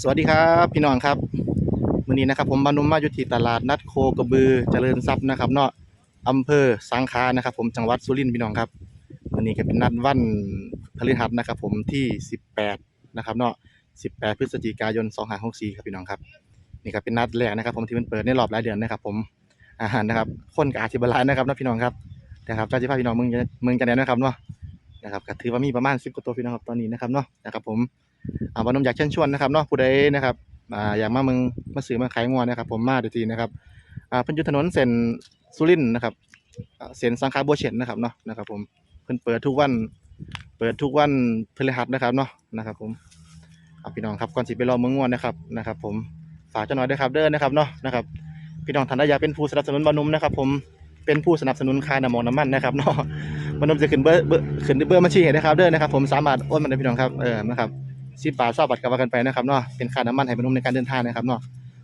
สวัสดีครับพี่น้องครับวันนี้นะครับผมบานุมมาอยู่ที่ตลาดนัดโคกระบือเจริญทรัพย์นะครับเนาะอำเภอสังขานะครับ ผมจังหวัดสุรินทร์พี่น้องครับวันนี้ก็เป็นนัดวันพฤหัสนะครับ ผมที่ 18นะครับเนาะ18 พฤศจิกายน2564ครับพี่น้องครับนี่ก็เป็นนัดแรกนะครับ ผมที่มันเปิดในรอบหลายเดือนนะครับ ผมอาหารนะครับคนกับอาชีพหลายนะครับนะพี่น้องครับนะครับเจ้าจิพาพี่น้องมืองจะมืองจะแนนนะครับเนาะนะครับก็ถือว่ามีประมาณ10กว่าตัวพี่น้องครับตอนนี้นะครับเนาะนะครับผม อ่าวันนมอยากเชิญชวนนะครับเนาะผู้ใดนะครับอ่าอยากมาเมืองมาซื้อมาขายงัวนะครับผมมาเดี๋ยวทีนะครับอ่าเพิ่นอยู่ถนนเส้นสุรินทร์นะครับอ่าเส้นสังขารบัวเฉียนนะครับเนาะนะครับผมเพิ่นเปิดทุกวัน เปิดทุกวันพฤหัสนะครับเนาะนะครับผมเอาพี่น้องครับก่อนสิไปรอเมืองงัวนะครับนะครับผมฝากเจ้าหน่อยด้วยครับเด้อนะครับเนาะนะครับพี่น้องท่านใดอยากเป็นผู้สนับสนุนบานุมนะครับผมเป็นผู้สนับสนุนค่าน้ำมันน้ำมันนะครับเนาะบานุมจะขึ้นเบอร์เบอร์ขึ้นเบอร์บัญชีให้นะครับเด้อนะครับ ผมสามารถโอนมาได้พี่น้องครับเออนะครับ สิบบาทเศร้าบาทกับว่ากันไปนะครับเนาะเป็นค่าน้ำมันให้บรรนุมในการเดินทางนะครับเนาะ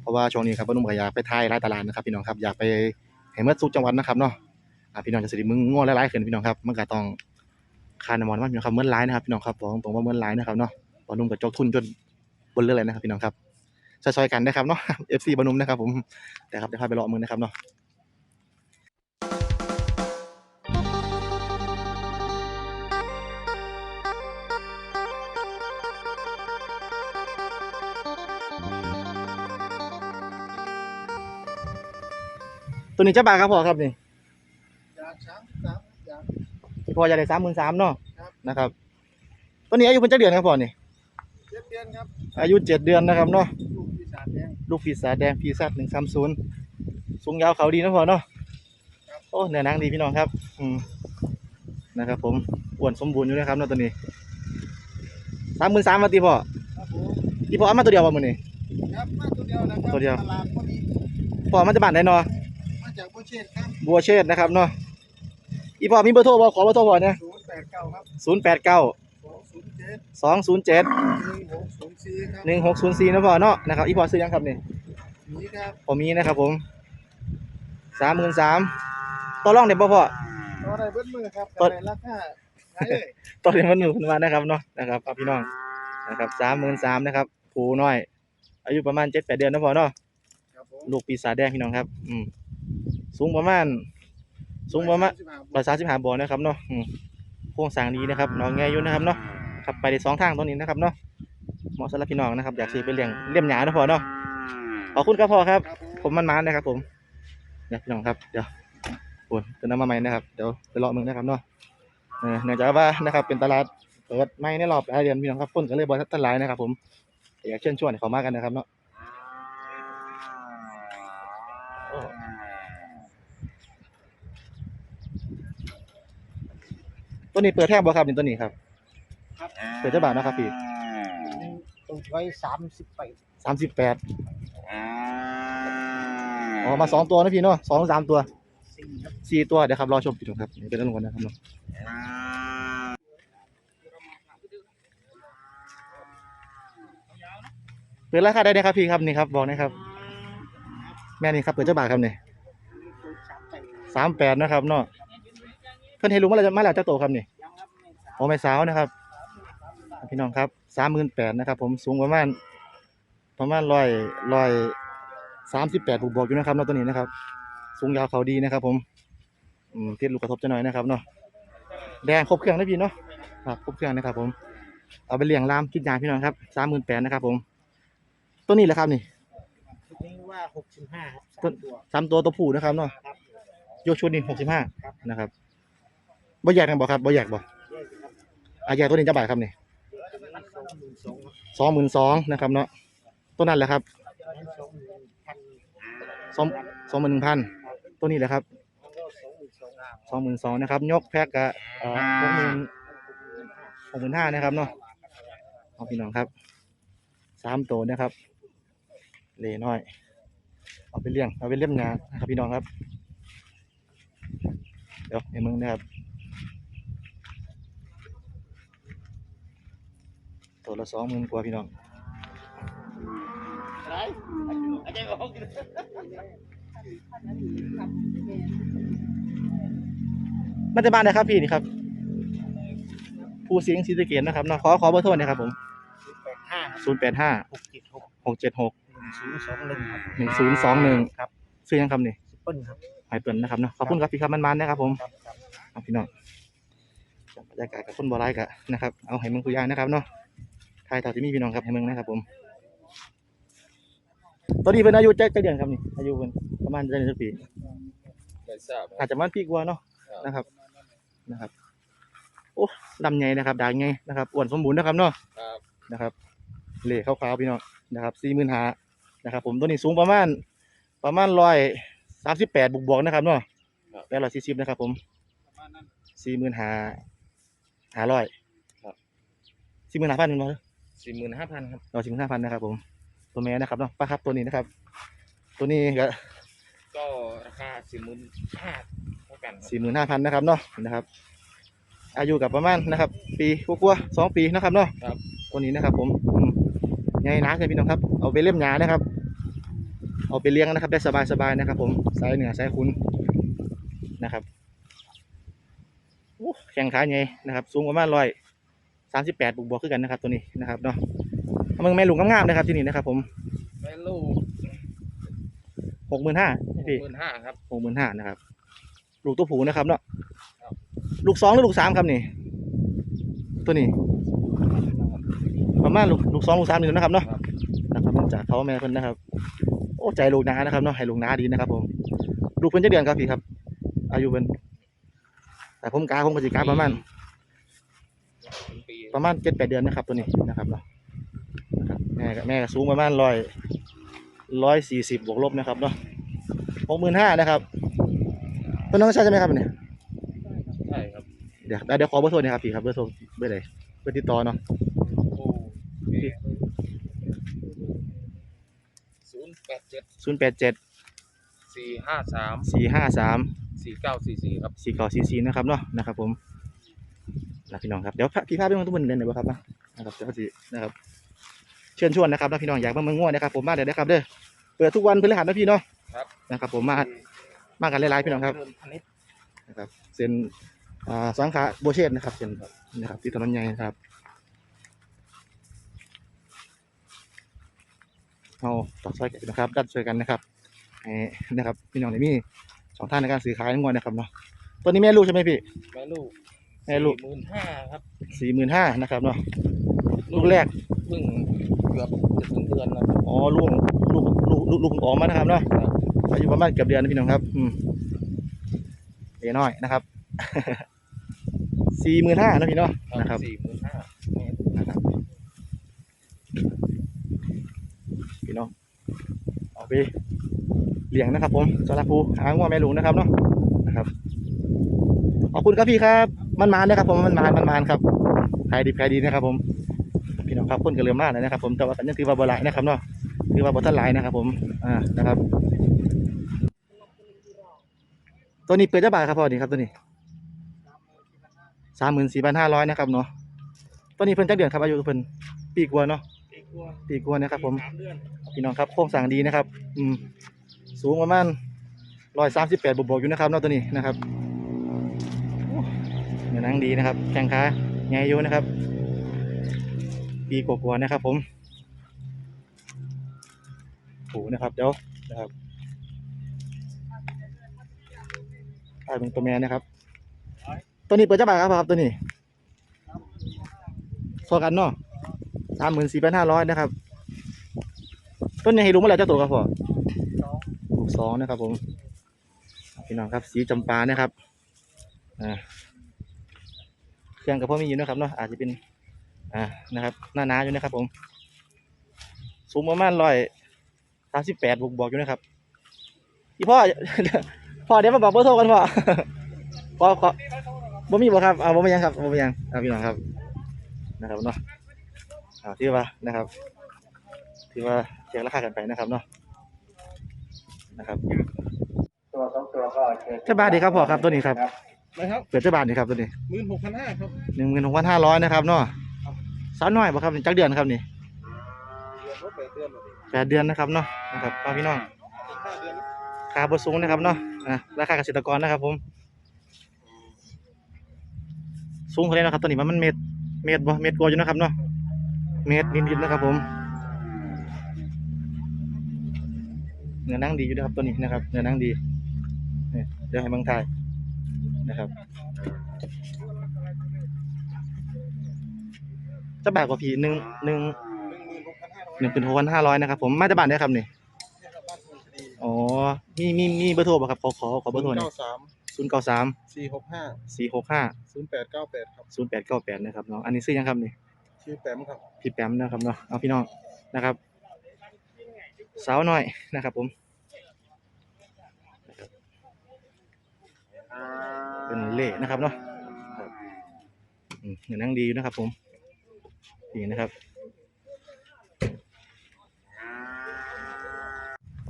เพราะว่าช่วงนี้ครับบรรนุมก็อยากไปทายรายตลาดนะครับพี่น้องครับอยากไปเห็นเมื่อสุดจังหวัดนะครับเนาะพี่น้องจะสิริมึงง่วงหลายขึ้นพี่น้องครับมันก็ต้องค่าน้ำมันมันพี่น้องครับเมื่อหลายนะครับพี่น้องครับบอกตรงว่าเมื่อหลายนะครับเนาะบรรนุมก็จกทุนจนบนเรื่องเลยนะครับพี่น้องครับซอยๆกันนะครับเนาะ FC บรรนุมนะครับผมแต่ครับเดี๋ยวพาไปเลาะมึงนะครับเนาะ ตัวนี้เจ้าบาทครับพ่อครับนี่อยากสามสามอยาก พ่ออยากได้สามหมื่นสามเนาะครับ นะครับ ตัวนี้อายุเป็นเจ้าเดือนครับพ่อนี่เจ็ดเดือนครับอายุเจ็ดเดือนนะครับเนาะลูกปีศาจแดงลูกปีศาจแดงปีศาจหนึ่งสามศูนย์สูงยาวเขาดีนะพ่อเนาะโอ้เนื้อหนังดีพี่น้องครับ อืมนะครับ ผมอ้วนสมบูรณ์อยู่นะครับเนาะตัวนี้สามหมื่นสามมาตีพ่อครับผมที่พ่อเอามาตัวเดียวป่ะมือนี่ ครับมาตัวเดียวนะครับตัวเดียว ตลาดพอดีพ่อมาจากบ้านไหนเนาะมาจากโบ เชตครับบัวเชษนะครับเนาะอีพ่อมีเบอร์โทรบ่ขอเบอร์โทรบ่เนี่ยศูนย์แปดเก้าครับศูนย์แปดเก้าสองศูนย์เจ็ดสองศูนย์เจ็ดหนึ่งหกศูนย์สี่ครับหนึ่งหกศูนย์สี่นะพ่อเนาะนะครับอีพ่อซื้อยังครับนี่นี่ครับผมมีนะครับผมสามหมื่นสามต่อรองเด็ดบ่พ่อตัวอะไรเบิ้ลมือครับตัวอะไรราคาขายเลยต่อเด็ดมันหนึ่งพันมานะครับเนาะนะครับเอาพี่น้องนะครับสามหมื่นสามนะครับผูน้อย อายุประมาณเจ็ดแปดเดือนนะพ่อเนาะครับผมลูกปีศาจแดงพี่น้องครับ อืม สูงประมาณ สูงประมาณร้อยสามสิบห้าบอนะครับเนาะอืมโครงสร้างดีนะครับน้องแงอยู่นะครับเนาะขับไปได้สองทางตรงนี้นะครับเนาะเหมาะสำหรับพี่น้องนะครับ อยากซื้อไปเลี้ยงเลี้ยมหยานะพ่อเนาะขอบคุณครับพ่อครับครับผมผมมันมานะครับ ผมเนี่ยพี่น้องครับเดี๋ยวโอ้ยจะนำมาใหม่นะครับเดี๋ยวไปเลาะมึงนะครับเนาะเออเนื่องจากว่านะครับเป็นตลาดเปิดไม่ในรอบหลายเดือนพี่น้องครับคนก็เลยบริษัทตลาดนะครับ ผมอยากเชิญชวนให้เขามากันนะครับเนาะ ตัวนี้เปิดแทบบ่ครับนี่ตัวนี้ครับครับเปิดเจ้าบ่าวนะครับพี่ ตัวไว้สามสิบไปสามสิบแปดอ๋อมาสองตัวนะพี่เนาะสองสามตัวสี่ครับสี่ตัวเดี๋ยวครับรอชมพี่น้องครับนี่เป็นเรื่องกันนะครับเนาะเปิดราคาได้เลยครับพี่ครับนี่ครับบอกนะครับ แม่นี่ครับเปิดเจ้าบ่าวครับนี่ตัวสามไปสามแปดนะครับเนาะเพิ่นให้ลุงมาแล้วจะมาแล้วเจ้าโตครับนี่ยังครับในสามโอ้ไม่สาวนะครับ พี่น้องครับสามหมื่นแปดนะครับ ผมสูงประมาณประมาณร้อยร้อยสามสิบแปดบวกๆอยู่นะครับเนาะตัวนี้นะครับ สูงยาวเขาดีนะครับ ผมอืมติดลูกกระทบจะหน่อยนะครับเนาะแดงครบเครื่องนะพี่เนาะครับครบเครื่องนะครับ ผมเอาไปเลี้ยงลามกินยาพี่น้องครับสามหมื่นแปดนะครับ ผม ตัวนี้แหละครับนี่ชุดนี้ว่าหกสิบห้าครับต้สามนตัวสามตัวตัวผู้นะครับเนาะครับยกชุดนี่หกสิบห้าครับนะครับ บ่แยกกันบ่ครับบ่แยกบ่เยอะครับอะแยกตัวนี้จะบาทครับนี่สองหมื่นสองนะครับเนาะตัวนั้นแหละครับสองสองหมื่นหนึ่งพันตัวนี้แหละครับสองหมื่นสองนะครับ ยกแพ็กกะหกหมื่นหกหมื่นห้านะครับเนาะเอาพี่น้องครับสามตัวนะครับเลน้อย เอาไปเลี้ยงเอาไปเลี้ยงงานนะครับพี่น้องครับ เดี๋ยวให้มึงนะครับ ตัวละสองหมื่นกว่าพี่น้องอะไรอาจารย์บอกมันจะบ้านไหนครับพี่นี่ครับภูสิงห์ศรีสะเกษนะครับเนาะขอขอเบอร์โทรหนะครับผมแปดห้าศูนย์แปดห้าหกเจ็ดหกหกเจ็ดหกศูนย์สองหนึ่งครับหนึ่งศูนย์สองหนึ่งครับซื้อยังครับนี่เปิ้ลครับหอยเปิ่นนะครับเนาะขอบคุณครับพี่ครับมันๆนะครับผมครับครับเอาพี่น้องบรรยากาศกับคนบ่ร้ายกะนะครับ เอาให้มึงคุยางนะครับเนาะ ทายต่อที่มีพี่น้องครับให้มึงนะครับผมตอนนี้เป็นอายุเจ็ดเดือนครับนี่อายุเป็นประมาณเดือนสักปีไม่ทราบอาจจะประมาณปีกว่าเนาะครับนะครับนะครับ โอ้ดำใหญ่นะครับด่างใหญ่นะครับอ้วนสมบูรณ์นะครับเนาะครับนะครับเหล่ขาวๆพี่น้องนะครับสี่หมื่นหานะครับ ผมตัวนี้สูงประมาณประมาณร้อยสามสิบแปดบวกๆนะครับเนาะแปดร้อยสี่สิบนะครับ ผมสี่หมื่นหาหาร้อยสี่หมื่นห้าพันเนาะ สี่หมื่นห้าพันครับเราสี่หมื่นห้าพันนะครับผม ตัวแม่นะครับเนาะป้าครับตัวนี้นะครับ ตัวนี้ก็ก็ราคาสี่หมื่นห้าเท่ากันครับสี่หมื่นห้าพันนะครับเนาะนะครับ อายุกับประมาณนะครับ ปีกว่าๆสองปีนะครับเนาะครับตัวนี้นะครับ ผมอืมใหญ่นะเลยพี่น้องครับ เอาไปเล่มหยานะครับ เอาไปเลี้ยงนะครับ ได้สบายๆนะครับ ผมสายเหนือสายคุณนะครับโอ้แข่งขาใหญ่นะครับ สูงประมาณร้อย สามสิบแปดบวกๆขึ้นกันนะครับตัวนี้นะครับเนาะเอามึงแม่ลุงงามๆนะครับที่นี่นะครับ ผมแม่ลูกหกหมื่นห้าพี่หมื่นห้าครับหกหมื่นห้านะครับ ลูกตัวผูนะครับเนาะครับลูกสองหรือลูกสามครับนี่ ตัวนี้ประมาณลูกลูกสองลูกสามนี่นะครับเนาะครับนะครับมาจากเขาแม่เพิ่นนะครับ โอ้ใจลูกนานะครับเนาะให้ลูกนาดีนะครับ ผม ลูกเพิ่นจะเดือนครับพี่ครับ อายุเพิ่นแต่ผมกาผมก็สิกาประมาณเป็นปีประมาณเจ็ดแปดเดือนนะครับตัวนี้นะครับเนาะนะครับแม่ก็แม่ก็สูงประมาณร้อยร้อยสี่สิบบวกลบนะครับเนาะหกหมื่นห้านะครับตัวน้องใช่ใช่ไหมครับเนี่ยใช่ครับเดี๋ยวเดี๋ยวขอเบอร์โทรหนะครับพี่ครับเบอร์โทรเบอร์ไหนเบอร์ติดต่อเนาะโอ้ศูนย์แปดเจ็ดศูนย์แปดเจ็ดสี่ห้าสามสี่ห้าสามสี่เก้าสี่สี่ครับสี่เก้าสี่สี่นะครับเนาะนะครับผม นะพี่น้องครับเดี๋ยวพี่ภาพไปเมืองตุ้มนเดินหน่อยบ่ครับนะครับเดี๋ยวสินะครับ เชิญชวนนะครับนะพี่น้องอยากมาเมืองง่วนะครับ ผมมาเดี๋ยวนะครับเด้อเปิดทุกวันพฤหัสนะพี่เนาะครับนะครับ ผมมามากันหลายๆพี่น้องครับเดินพนิษฐ์นะครับเส้นอ่าสังขาโบเชตนะครับเส้นนะครับที่ถนนใหญ่นะครับเอาต่อซอยกันนะครับดันช่วยกันนะครับให้นะครับ พี่น้องในมีสองท่านในการซื้อขายงวดนะครับเนาะตัวนี้แม่ลูกใช่ไหมพี่แม่ลูก แม่ลูกหมื่นห้าครับสี่หมื่นห้านะครับเนาะลูกแรกเพิ่งเกือบจะถึงเดือนแล้วครับอ๋อลูกลูกลูกลูกลูกออกมานะครับเนาะครับอายุประมาณเกือบเดือนนะพี่น้องครับอืมเดี๋ยวน้อยนะครับสี่หมื่นห้านะพี่เนาะนะครับสี่หมื่นห้านะครับพี่น้องเอาไปเลี้ยงนะครับ ผมสาระภูหางว่าแม่ลุงนะครับเนาะนะครับขอบคุณครับพี่ครับ มันมานนะครับผมมันมามันมาครับขายดีขายดีนะครับ ผมพี่น้องครับคนก็เริ่มมากเลยนะครับ ผมแต่ว่ากันยังถือว่าบ่หลายนะครับเนาะถือว่าบ่ทันหลายนะครับ ผมอ่านะครับ ตัวนี้เปิดจ้าบาทครับพ่อนี่ครับตัวนี้สามหมื่นสี่พันห้าร้อยนะครับเนาะตัวนี้เพิ่นจักเดือนครับอายุเพิ่นปีกว่าเนาะปีกว่าปีกว่านะครับ ผมพี่น้องครับโครงสร้างดีนะครับ อืมสูงประมาณร้อยสามสิบแปดบวกๆอยู่นะครับเนอกตัวนี้นะครับ นังดีนะครับแข้งขาใหญ่อยู่นะครับปีกว่าๆนะครับ ผมโอ้นะครับเดี๋ยวนะครับกลายเป็นตัวแม่นะครับ ตัวนี้เปิดจ้าบ่าครับครับตัวนี้โซกันเนาะสามหมื่นสี่พันห้าร้อยนะครับ ต้นนี้ให้รู้เมื่อไหร่เจ้าตัวครับพ่อลูกสองนะครับผม พี่น้องครับ สีจำปานะครับ อ่า เครื่องกับพ่อมีอยู่นะครับเนาะอาจจะเป็นอ่านะครับหน้าหนาอยู่นะครับ ผม สูงประมาณร้อยสามสิบแปดบวกบอกอยู่นะครับพี่พ่อพ่อเดี๋ยวมาบอกเบอร์โทรกันพ่อพ่อขอบ่มีบ่ครับอ่าบ่มีหยังครับบ่มีหยังอ่าพี่น้องครับ นะครับเนาะอ่าที่ว่านะครับที่ว่าเช็คราคากันไปนะครับเนาะนะครับตัวสองตัวก็เจอเจ้าบาทดีครับพ่อครับตัวนี้ครับ นะครับเปิดเจ้าบาทดีครับตัวนี้หมื่นหกพันห้าครับหนึ่งหมื่นหกพันห้าร้อยนะครับเนาะสาวน้อยบ่ครับนี่จักเดือนครับนี่เดือนลดไปเดือนเลยแปดเดือนนะครับเนาะนะครับพ่อพี่น้องอีกห้าเดือนนะค่าบสูงนะครับเนาะอะราคาเกษตรกรนะครับ ผม สูงเท่าไหร่นะครับตัวนี้มันมันเมตรเมตรบ่เมตรกว่าอยู่นะครับเนาะเมตรนิดๆนะครับ ผมเนื้อหนังดีอยู่นะครับตัวนี้นะครับเนื้อหนังดีเนี่ยเดี๋ยวให้เบางทาย นะครับจะบาทกว่าผีหนึ่งหนึ่งหนึ่งเป็นหกพันห้าร้อยนะครับ ผมมาจากบ้านได้ครับนี่อ๋อมีมีมีเบอร์โทรป่ะครับขอขอขอเบอร์โทรหน่อยเก้าสามศูนย์เก้าสามสี่หกห้าสี่หกห้าศูนย์แปดเก้าแปดครับศูนย์แปดเก้าแปดนะครับเนาะอันนี้ซื้อยังครับนี่ชื่อแปมครับพี่แปมนะครับเนาะเอาพี่น้องนะครับ สาวหน่อยนะครับผม เป็นเล่นะครับเนาะครับอืมเงินนั่งดีอยู่นะครับ ผมนี่นะครับ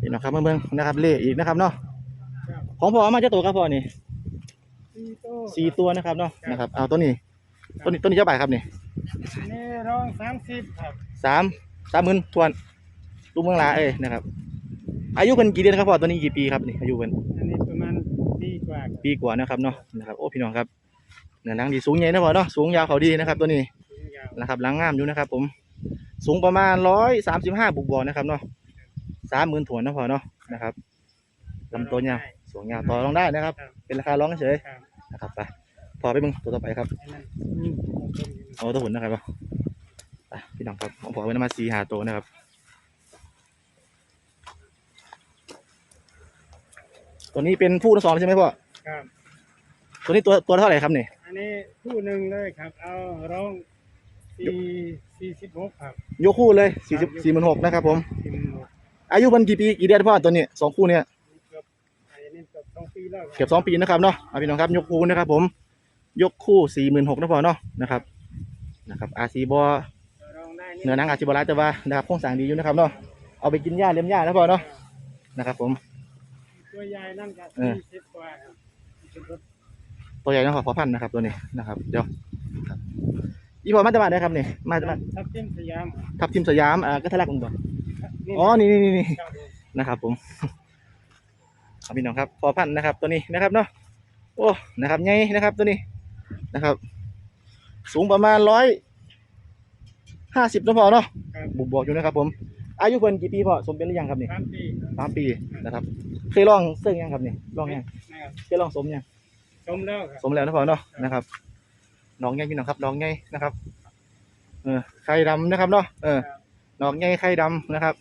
นี่นะครับเบิ่งๆนะครับเล่อีกนะครับเนาะของพ่อเอามาเจ้าตัวครับพ่อนี่สี่โต้สี่ตัวนะครับเนาะนะครับเอาตัวนี้ตัวนี้ตัวนี้เจ้าบ่ายครับนี่นี่ร้องสามสิบครับสามสามหมื่นทวนลูกเมืองลาเอ้ยนะครับ อายุเป็นกี่เดือนครับพ่อตัวนี้กี่ปีครับนี่อายุเป็น ปีกว่านะครับเนาะนะครับโอ้พี่น้องครับเนื้อหนังดีสูงใหญ่นะพ่อเนาะสูงยาวเขาดีนะครับ ตัวนี้สูงยาวนะครับหลังงามอยู่นะครับ ผมสูงประมาณร้อยสามสิบห้าบุกบอนะครับเนาะสามหมื่นถวนนะพ่อเนาะนะครับลำตัวยาวสูงยาวต่อรองได้นะครับ เป็นราคาร้องเฉยครับๆนะครับไปพอไปมึงตัวต่อไปครับอันนั้นอืมเอาตัวนี้เอาตัวหุ่นนะครับไปพี่น้องครับผมบอกไว้นะมาซีหาตัวนะครับตัวนี้เป็นผู้ทั้งสองใช่ไหมพ่อ ครับ ตัวนี้ตัวตัวเท่าไหร่ครับเนี่ยอันนี้คู่หนึ่งเลยครับ เอาร้องสี่สี่สิบหกครับยกคู่เลยสี่สิบสี่หมื่นหกนะครับผม สี่หมื่นหกอายุมันกี่ปีกี่เดือนพ่อตัวนี้สองคู่เนี่ยเกือบอันนี้เกือบสองปีแล้วครับเกือบสองปีนะครับเนาะเอาพี่น้องครับยกคู่นะครับผม ยกคู่สี่หมื่นหกนะพ่อเนาะนะครับนะครับอาซีบอร้องได้เนื้อหนังอาซีบอร้ายแต่ว่านะครับโครงสร้างดีอยู่นะครับเนาะเอาไปกินหญ้าเลี้ยงหญ้านะพ่อเนาะนะครับผม ตัวใหญ่นั่นก็เออสี่สิบกว่าครับเป็นรถ ตัวใหญ่นะขอขอพันนะครับ ตัวนี้นะครับ เดี๋ยวครับอีพอมาจากบ้านได้ครับนี่มาจากบ้านทับเส้นสยามทับทิมสยามอ่าก็ทะลักลงบ่นี่อ๋อนี่นี่นี่นี่ครับผมนะครับ ผมเอาพี่น้องครับพอพันธุ์นะครับ ตัวนี้นะครับเนาะโอ้นะครับใหญ่นะครับตัวนี้นะครับ สูงประมาณร้อยห้าสิบนะพอเนาะครับบุกบอกอยู่นะครับ ผม อายุเพิ่นกี่ปีพอสมเป็นหรือยังครับนี่สามปีสามปีนะครับ เคยลองเสื้อยังครับนี่ลองยังนะครับเคยลองสมยังชมแล้วครับสมแล้วนะพอเนาะนะครับน้องใหญ่พี่น้องครับน้องใหญ่นะครับ เออไข่ดำนะครับเนาะเออน้องใหญ่ไข่ดำนะครับ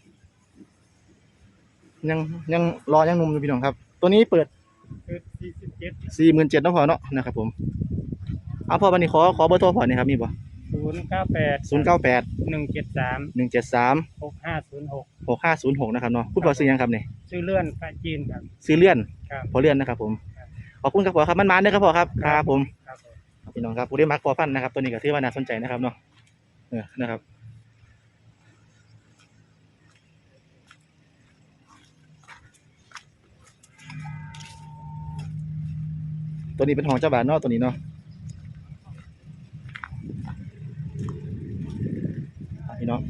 ยังยังรอยังหนุ่มอยู่พี่น้องครับ ตัวนี้เปิดคือสี่สิบเจ็ดสี่หมื่นเจ็ดนะพอเนาะนะครับ ผมเอาพอวันนี้ขอขอเบอร์โทรพอนี่ครับมีบ่ศูนย์เก้าแปดศูนย์เก้าแปดหนึ่งเจ็ดสามหนึ่งเจ็ดสามหกห้าศูนย์หก หกห้าศูนย์หกนะครับเนาะพูดพอซื้อยังครับเนี่ยชื่อเลื่อนพระจีนครับ ซื้อเลื่อนครับพอเลื่อนนะครับ ผมครับขอบคุณครับพอครับมันมาเด้อครับพอครับครับผมครับผมพี่น้องครับผู้ได้มักพอฟันนะครับตัวนี้ก็ถือว่าน่าสนใจนะครับเนาะเออนะครับตัวนี้เป็นของเจ้าบ่าวเนาะตัวนี้เนาะอะพี่น้อง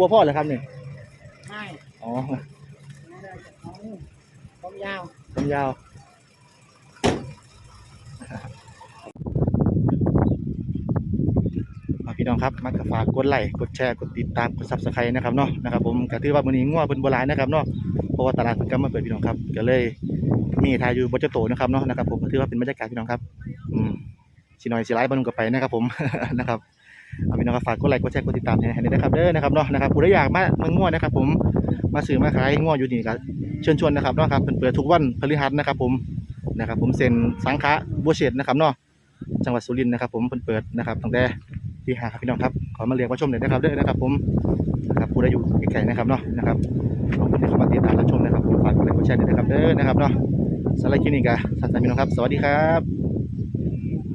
บัวพ่อเหรอครับเนี่ยไม่อ๋อไม่ได้จะเอาผมยาวผมยาวอะพี่น้องครับมักฝากกดไลค์กดแชร์กดติดตามกดซับสไครต์นะครับเนาะนะครับผมก็ถือว่ามื้อนี้งัวเพิ่นบ่หลายนะครับเนาะเพราะว่าตลาดเพิ่นกำมาเปิดพี่น้องครับก็เลยมีทายอยู่บ่จะโตนะครับเนาะนะครับผมก็ถือว่าเป็นบรรยากาศพี่น้องครับอืมสิน้อยสิหลายบ่นุ่งก็ไปนะครับผมนะครับ เอาพี่น้องครับฝากกดไลค์กดแชร์กดติดตามให้ให้ด้วยนะครับเด้อนะครับเนาะนะครับผู้ใดอยากมาเมืองงัวนะครับ ผมมาซื้อมาขายงัวอยู่นี่ก็เชิญชวนนะครับเนาะครับเพิ่นเปิดทุกวันพฤหัสนะครับ ผมนะครับ ผมเซ็นสังขะบัวเชษนะครับเนาะจังหวัดสุรินทร์นะครับ ผมเปิดนะครับตั้งแต่ที่หาครับพี่น้องครับขอมาเรียกมาชมหน่อยนะครับเด้อนะครับ ผมนะครับผู้ใดอยู่ไกลๆนะครับเนาะนะครับขอบคุณที่เข้ามาติดตามรับชมนะครับฝากกดไลค์กดแชร์ด้วยนะครับเด้อนะครับเนาะสำหรับคลินี้ก็สัตว์พี่น้องครับ สวัสดีครับ